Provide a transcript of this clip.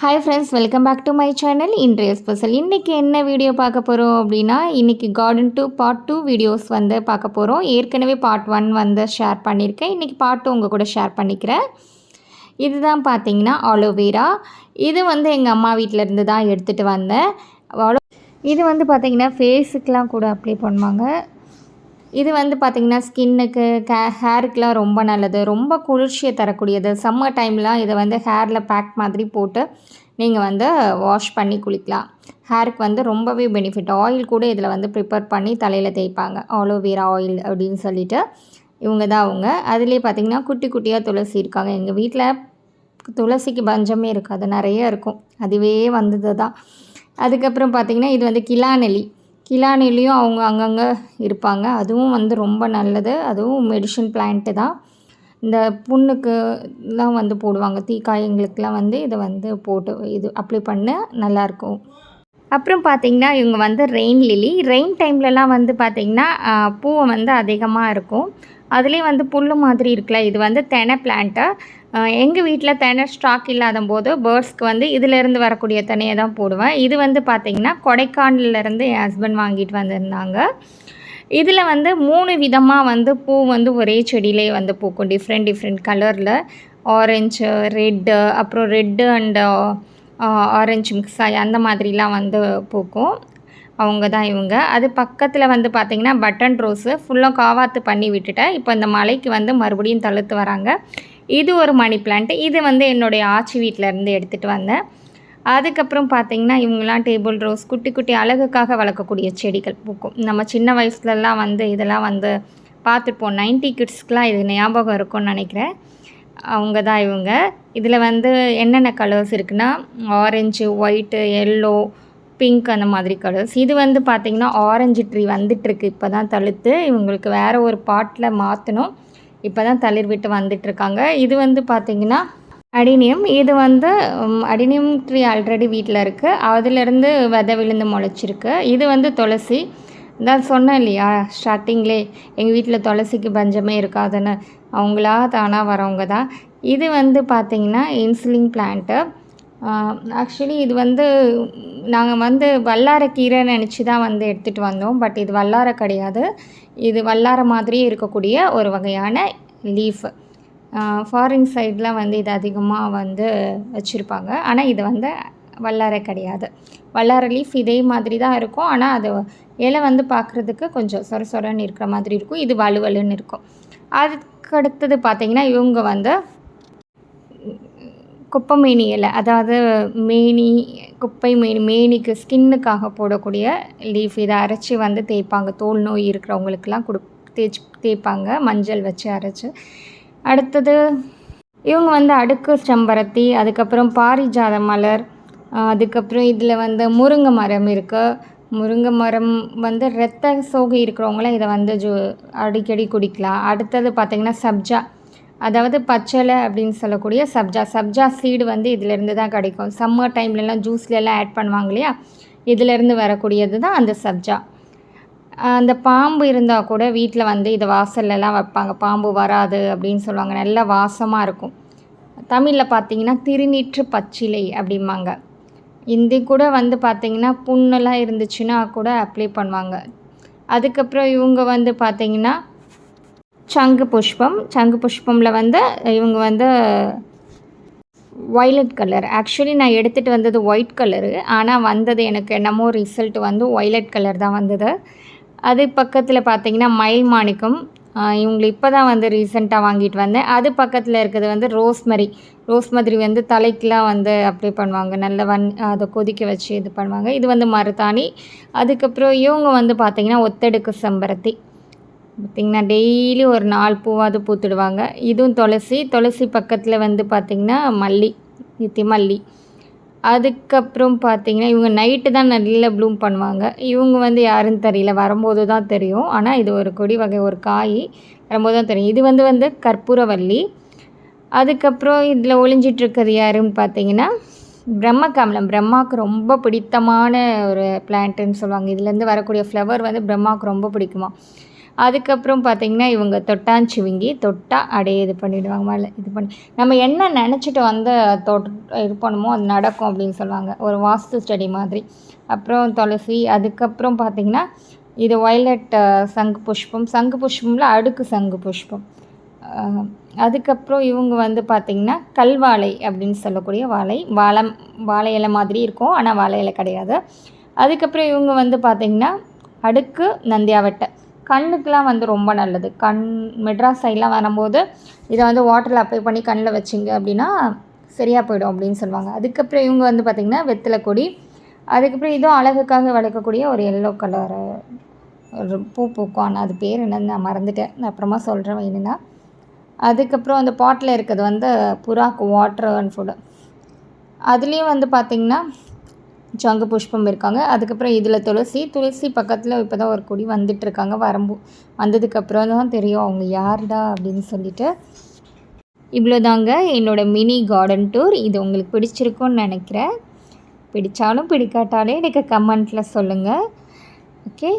Hi friends welcome back to my channel இன்றைய special இன்றைக்கி என்ன வீடியோ பார்க்க போகிறோம் அப்படின்னா இன்றைக்கி garden two part two videos வந்து பார்க்க போகிறோம் ஏற்கனவே பார்ட் ஒன் வந்து ஷேர் பண்ணியிருக்கேன் இன்றைக்கி பார்ட் டூ உங்கள் கூட ஷேர் பண்ணிக்கிறேன். இதுதான் பார்த்தீங்கன்னா அலோவேரா இது வந்து எங்கள் அம்மா வீட்டிலேருந்து தான் எடுத்துகிட்டு வந்தேன். அலோ இது வந்து பார்த்திங்கன்னா ஃபேஸுக்கெலாம் கூட அப்ளை பண்ணுவாங்க. இது வந்து பார்த்திங்கன்னா ஸ்கின்னுக்கு கே ஹேருக்குலாம் ரொம்ப நல்லது. ரொம்ப குளிர்ச்சியை தரக்கூடியது. சம்மர் டைம்லாம் இதை வந்து ஹேரில் பேக் மாதிரி போட்டு நீங்கள் வந்து வாஷ் பண்ணி குளிக்கலாம். ஹேருக்கு வந்து ரொம்பவே பெனிஃபிட். ஆயில் கூட இதில் வந்து ப்ரிப்பேர் பண்ணி தலையில் தேய்ப்பாங்க. ஆலோவேரா ஆயில் அப்படின்னு சொல்லிட்டு. இவங்க தான் அவங்க. அதுலேயே பார்த்திங்கன்னா குட்டி குட்டியாக துளசி இருக்காங்க. எங்கள் வீட்டில் துளசிக்கு பஞ்சமே இருக்காது. நிறைய இருக்கும். அதுவே வந்தது தான். அதுக்கப்புறம் பார்த்திங்கன்னா இது வந்து கிலாநெலி கிலானிலையும் அவங்க அங்கங்கே இருப்பாங்க. அதுவும் வந்து ரொம்ப நல்லது. அதுவும் மெடிஷன் பிளான்ட்டு தான். இந்த புண்ணுக்குலாம் வந்து போடுவாங்க. தீக்காயங்களுக்கெலாம் வந்து இதை வந்து போட்டு இது அப்ளை பண்ண நல்லாயிருக்கும். அப்புறம் பார்த்திங்கன்னா இவங்க வந்து ரெயின் லிலி ரெயின் டைம்லலாம் வந்து பார்த்திங்கன்னா பூவை வந்து அதிகமாக இருக்கும். அதுலேயும் வந்து புல் மாதிரி இருக்குல்ல இது வந்து தெனை பிளான்ட்டு எங்கள் வீட்டில் தெனை ஸ்டாக் இல்லாத போது பேர்ட்ஸ்க்கு வந்து இதிலேருந்து வரக்கூடிய தெனையை தான் போடுவேன். இது வந்து பார்த்திங்கன்னா கொடைக்கானல்லேருந்து என் ஹஸ்பண்ட் வாங்கிட்டு வந்திருந்தாங்க. இதில் வந்து மூணு விதமாக வந்து பூ வந்து ஒரே செடியிலே வந்து பூக்கும். டிஃப்ரெண்ட் டிஃப்ரெண்ட் கலரில் ஆரஞ்சு ரெட்டு அப்புறம் ரெட்டு அண்டு ஆரஞ்சு மிக்ஸ் ஆகி அந்த மாதிரிலாம் வந்து பூக்கும். அவங்க தான் இவங்க. அது பக்கத்தில் வந்து பார்த்திங்கன்னா பட்டன் ரோஸு ஃபுல்லாக காவாத்து பண்ணி விட்டுட்டேன் இப்போ இந்த மலைக்கு வந்து மறுபடியும் தழுத்து வராங்க. இது ஒரு மணி பிளான்ட்டு இது வந்து என்னுடைய ஆச்சி வீட்டிலேருந்து எடுத்துகிட்டு வந்தேன். அதுக்கப்புறம் பார்த்திங்கன்னா இவங்கெல்லாம் டேபிள் ரோஸ் குட்டி குட்டி அழகுக்காக வளர்க்கக்கூடிய செடிகள் பூக்கும். நம்ம சின்ன வயசுலலாம் வந்து இதெல்லாம் வந்து பார்த்துருப்போம் நைன்டி கிட்ஸ்க்கெலாம் இது ஞாபகம் இருக்கும்னு நினைக்கிறேன். அவங்க தான் இவங்க. இதில் வந்து என்னென்ன கலர்ஸ் இருக்குன்னா ஆரஞ்சு ஒயிட்டு எல்லோ பிங்க் அந்த மாதிரி கலர்ஸ். இது வந்து பார்த்திங்கன்னா ஆரஞ்சு ட்ரீ வந்துட்டுருக்கு. இப்போ தான் தழுத்து இவங்களுக்கு வேறு ஒரு பாட்டில் மாற்றணும் இப்போ தான் தளிர் விட்டு வந்துட்டுருக்காங்க. இது வந்து பார்த்திங்கன்னா அடினியம். இது வந்து அடினியம் ட்ரீ ஆல்ரெடி வீட்டில் இருக்குது அதிலிருந்து விதை விழுந்து முளைச்சிருக்கு. இது வந்து துளசி. தான் சொன்னேன் இல்லையா ஸ்டார்டிங்லே எங்கள் வீட்டில் துளசிக்கு பஞ்சமே இருக்காதுன்னு. அவங்களா தானாக வரவங்க தான். இது வந்து பார்த்திங்கன்னா இன்சுலின் பிளான்ட்டு ஆக்சுவலி இது வந்து நாங்கள் வந்து வல்லாரக்கீரை நினச்சி தான் வந்து எடுத்துகிட்டு வந்தோம். பட் இது வல்லார கிடையாது. இது வல்லார மாதிரியே இருக்கக்கூடிய ஒரு வகையான லீஃப். ஃபாரின் சைடில் வந்து இது அதிகமாக வந்து வச்சுருப்பாங்க. ஆனால் இது வந்து வல்லாரை கிடையாது. வல்லார லீஃப் இதே மாதிரி தான் இருக்கும். ஆனால் அது இலை வந்து பார்க்குறதுக்கு கொஞ்சம் சொர சொரன்னு இருக்கிற மாதிரி இருக்கும். இது வலுவலுன்னு இருக்கும். அதுக்கு அடுத்தது பார்த்திங்கன்னா இவங்க வந்து குப்பை இலை அதாவது மேனி குப்பை மேனி மேனிக்கு ஸ்கின்னுக்காக போடக்கூடிய லீஃப் இதை அரைச்சி வந்து தேய்ப்பாங்க. தோல் நோய் இருக்கிறவங்களுக்கெல்லாம் கொடு தேய்ச்சி தேய்ப்பாங்க மஞ்சள் வச்சு அரைச்சி. அடுத்தது இவங்க வந்து அடுக்கு செம்பருத்தி அதுக்கப்புறம் பாரிஜாத மலர் அதுக்கப்புறம் இதில் வந்து முருங்கை மரம் இருக்குது முருங்கை மரம் வந்து ரத்த சோகை இருக்கிறவங்களாம் இதை வந்து ஜூ அடிக்கடி குடிக்கலாம். அடுத்தது பார்த்திங்கன்னா சப்ஜா அதாவது பச்சலை அப்படின்னு சொல்லக்கூடிய சப்ஜா. சப்ஜா சீடு வந்து இதிலேருந்து தான் கிடைக்கும். சம்மர் டைம்லலாம் ஜூஸ்லலாம் ஆட் பண்ணுவாங்க இல்லையா? இதிலேருந்து வரக்கூடியது தான் அந்த சப்ஜா. அந்த பாம்பு இருந்தால் கூட வீட்டில் வந்து இதை வாசல்லலாம் வைப்பாங்க. பாம்பு வராது அப்படின்னு சொல்லுவாங்க. நல்ல வாசமாக இருக்கும். தமிழில் பார்த்தீங்கன்னா திருநீற்று பச்சிலை அப்படிம்பாங்க. இந்தி கூட வந்து பார்த்திங்கன்னா புண்ணெல்லாம் இருந்துச்சுன்னா கூட அப்ளை பண்ணுவாங்க. அதுக்கப்புறம் இவங்க வந்து பார்த்திங்கன்னா சங்கு புஷ்பம். சங்கு புஷ்பமில் வந்து இவங்க வந்து ஒய்லட் கலர் ஆக்சுவலி நான் எடுத்துகிட்டு வந்தது ஒயிட் கலரு ஆனால் வந்தது எனக்கு என்னமோ ரிசல்ட் வந்து ஒய்லட் கலர் தான் வந்தது. அது பக்கத்தில் பார்த்தீங்கன்னா மயில் மாணிக்கம். இவங்களை இப்போ தான் வந்து ரீசெண்டாக வாங்கிட்டு வந்தேன். அது பக்கத்தில் இருக்கிறது வந்து ரோஸ்மரி ரோஸ்மரி வந்து தலைக்கெலாம் வந்து அப்ளை பண்ணுவாங்க. நல்ல வன் அதை கொதிக்க வச்சு இது பண்ணுவாங்க. இது வந்து மருதாணி. அதுக்கப்புறம் இவங்க வந்து பார்த்திங்கன்னா ஒத்தடுக்கு செம்பருத்தி. பார்த்திங்கன்னா டெய்லி ஒரு நாலு பூவாவது பூத்துடுவாங்க. இதுவும் துளசி துளசி பக்கத்தில் வந்து பார்த்திங்கன்னா மல்லி நித்தி மல்லி. அதுக்கப்புறம் பார்த்திங்கன்னா இவங்க நைட்டு தான் நல்ல ப்ளூம் பண்ணுவாங்க. இவங்க வந்து யாருன்னு தெரியல வரும்போது தான் தெரியும். ஆனால் இது ஒரு கொடி வகை ஒரு காய் வரும்போது தான் தெரியும். இது வந்து வந்து கற்பூரவல்லி அதுக்கப்புறம் இதில் ஒளிஞ்சிட்ருக்கிறது யாருன்னு பார்த்தீங்கன்னா பிரம்மகமலம். பிரம்மாவுக்கு ரொம்ப பிடித்தமான ஒரு பிளான்ட்டுன்னு சொல்லுவாங்க. இதுலேருந்து வரக்கூடிய ஃப்ளவர் வந்து பிரம்மாவுக்கு ரொம்ப பிடிக்குமா? அதுக்கப்புறம் பார்த்திங்கன்னா இவங்க தொட்டாஞ்சிவிங்கி தொட்டா அப்படியே இது பண்ணிவிடுவாங்க மேலே இது பண்ணி நம்ம என்ன நினச்சிட்டு வந்து தொட் இது பண்ணுமோ அது நடக்கும் அப்படின்னு சொல்லுவாங்க. ஒரு வாஸ்து ஸ்டடி மாதிரி. அப்புறம் துளசி அதுக்கப்புறம் பார்த்திங்கன்னா இது வயலட் சங்கு புஷ்பம். சங்கு புஷ்பமில் அடுக்கு சங்கு புஷ்பம். அதுக்கப்புறம் இவங்க வந்து பார்த்திங்கன்னா கல்வாழை அப்படின்னு சொல்லக்கூடிய வாழை வாழை வாழை இலை மாதிரி இருக்கும். ஆனால் வாழை இலை கிடையாது. அதுக்கப்புறம் இவங்க வந்து பார்த்திங்கன்னா அடுக்கு நந்தியாவட்டை. கண்ணுக்கெலாம் வந்து ரொம்ப நல்லது. கண் மெட்ராஸ் சைட்லாம் வரும்போது இதை வந்து வாட்டரில் அப்ளை பண்ணி கண்ணில் வச்சிங்க அப்படின்னா சரியாக போயிடும் அப்படின்னு சொல்லுவாங்க. அதுக்கப்புறம் இவங்க வந்து பார்த்திங்கன்னா வெத்தலை கொடி அதுக்கப்புறம் இதுவும் அழகுக்காக வளர்க்கக்கூடிய ஒரு எல்லோ கலர் ஒரு பூ பூக்கும். ஆனால் அது பேர் என்னன்னு நான் மறந்துட்டேன். நான் அப்புறமா சொல்கிறேன் வேணும்னா அதுக்கப்புறம் அந்த பாட்டில் இருக்கிறது வந்து புறாக்கு வாட்டர் அண்ட் ஃபுட்டு அதுலேயும் வந்து பார்த்திங்கன்னா சங்கு புஷ்பம் இருக்காங்க. அதுக்கப்புறம் இதில் துளசி. துளசி பக்கத்தில் இப்போ தான் ஒரு கொடி வந்துட்டுருக்காங்க. வரம்பு வந்ததுக்கப்புறம் தான் தெரியும் அவங்க யாருடா அப்படின்னு சொல்லிட்டு. இவ்வளோதாங்க என்னோடய மினி கார்டன் டூர். இது உங்களுக்கு பிடிச்சிருக்கும்னு நினைக்கிறேன். பிடிச்சாலும் பிடிக்காட்டாலே எனக்கு கமெண்ட்டில் சொல்லுங்கள் ஓகே?